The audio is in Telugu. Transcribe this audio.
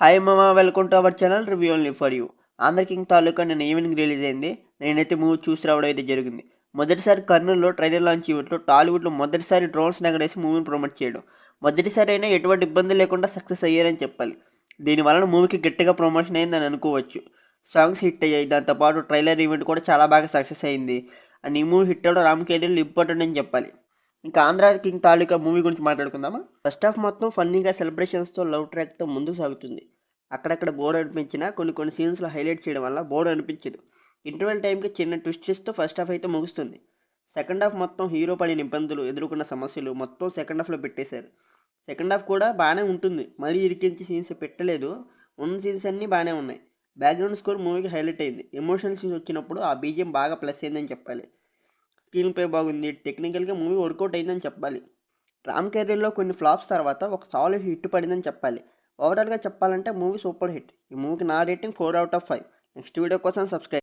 హాయ్ మామ welcome to our channel review only for you Andhra King Taluka నేను ఈవినింగ్ రిలీజ్ అయింది. నేనైతే మూవీ చూసి రావడం అయితే జరిగింది. మొదటిసారి కర్నూలులో ట్రైలర్ లాంచ్ ఈవెంట్లో టాలీవుడ్లో మొదటిసారి డ్రోన్స్ నగరేసి మూవీని ప్రమోట్ చేయడం. మొదటిసారి అయినా ఎటువంటి ఇబ్బంది లేకుండా సక్సెస్ అయ్యారని చెప్పాలి. దీని వలన మూవీకి గట్టిగా ప్రమోషన్ అయిందని అనుకోవచ్చు. సాంగ్స్ హిట్ అయ్యాయి. దాంతోపాటు ట్రైలర్ ఈవెంట్ కూడా చాలా బాగా సక్సెస్ అయింది. అండ్ ఈ మూవీ హిట్ అవ్వడం రామ్ కెరీర్లో ఇంపార్టెంట్ అని చెప్పాలి. ఇంకా ఆంధ్ర కింగ్ తాలూకా మూవీ గురించి మాట్లాడుకుందామా? ఫస్ట్ హాఫ్ మొత్తం ఫన్నీగా సెలబ్రేషన్స్తో లవ్ ట్రాక్తో ముందుకు సాగుతుంది. అక్కడక్కడ బోర్డు అనిపించినా కొన్ని కొన్ని సీన్స్లో హైలైట్ చేయడం వల్ల బోర్డు అనిపించదు. ఇంటర్వెల్ టైంకి చిన్న ట్విస్ట్స్తో ఫస్ట్ హాఫ్ అయితే ముగుస్తుంది. సెకండ్ హాఫ్ మొత్తం హీరో పడిన ఇబ్బందులు ఎదుర్కొన్న సమస్యలు మొత్తం సెకండ్ హాఫ్లో పెట్టేశారు. సెకండ్ హాఫ్ కూడా బాగానే ఉంటుంది. మరీ ఇరికించి సీన్స్ పెట్టలేదు. ఉన్న సీన్స్ అన్నీ బాగానే ఉన్నాయి. బ్యాక్గ్రౌండ్ స్కోర్ మూవీకి హైలైట్ అయింది. ఎమోషనల్ సీన్స్ వచ్చినప్పుడు ఆ బీజియం బాగా ప్లస్ అయిందని చెప్పాలి. స్క్రీన్ ప్లే బాగుంది. టెక్నికల్గా మూవీ వర్కౌట్ అయిందని చెప్పాలి. రామ్ కెరీర్లో కొన్ని ఫ్లాప్స్ తర్వాత ఒక సాలిడ్ హిట్ పడిందని చెప్పాలి. ఓవరాల్గా చెప్పాలంటే మూవీ సూపర్ హిట్. ఈ మూవీకి నా rating four out of five. Next video కోసం సబ్స్క్రైబ్